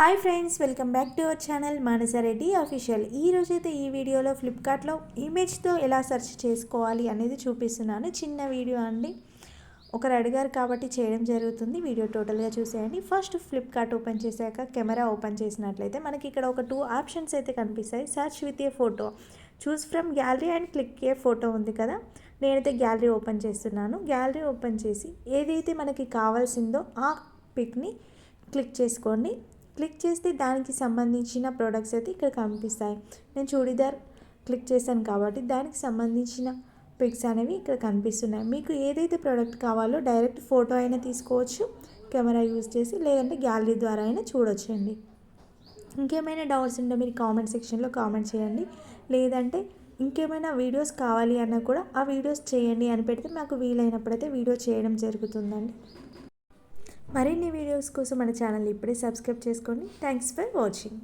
Hi friends welcome back to our channel Manasareddy official ఈరోజు అయితే ఈ వీడియోలో ఫ్లిప్కార్ట్లో ఇమేజ్తో ఎలా సెర్చ్ చేసుకోవాలి అనేది చూపిస్తున్నాను. చిన్న వీడియో అండి. ఒకరు అడిగారు కాబట్టి చేయడం జరుగుతుంది. వీడియో టోటల్గా చూసేయండి. ఫస్ట్ ఫ్లిప్కార్ట్ ఓపెన్ చేశాక కెమెరా ఓపెన్ చేసినట్లయితే మనకి ఇక్కడ ఒక టూ ఆప్షన్స్ అయితే కనిపిస్తాయి. Search with a photo. Choose from gallery and click a photo ఉంది కదా? నేనైతే గ్యాలరీ ఓపెన్ చేస్తున్నాను. గ్యాలరీ ఓపెన్ చేసి ఏదైతే మనకి కావాల్సిందో ఆ పిక్ని క్లిక్ చేసుకోండి. క్లిక్ చేస్తే దానికి సంబంధించిన ప్రోడక్ట్స్ అయితే ఇక్కడ కనిపిస్తాయి. నేను చూడీదార్ క్లిక్ చేశాను కాబట్టి దానికి సంబంధించిన పిక్స్ అనేవి ఇక్కడ కనిపిస్తున్నాయి. మీకు ఏదైతే ప్రోడక్ట్ కావాలో డైరెక్ట్ ఫోటో అయినా తీసుకోవచ్చు కెమెరా యూజ్ చేసి లేదంటే గ్యాలరీ ద్వారా అయినా చూడొచ్చండి. ఇంకేమైనా డౌట్స్ ఉంటే మీరు కామెంట్ సెక్షన్లో కామెంట్ చేయండి. లేదంటే ఇంకేమైనా వీడియోస్ కావాలి అన్నా కూడా ఆ వీడియోస్ చేయండి అని పెడితే మాకు వీలైనప్పుడైతే వీడియో చేయడం జరుగుతుందండి. మరిన్ని వీడియోస్ కోసం మన ఛానల్ ఇప్పుడే సబ్స్క్రైబ్ చేసుకోండి థ్యాంక్స్ ఫర్ వాచింగ్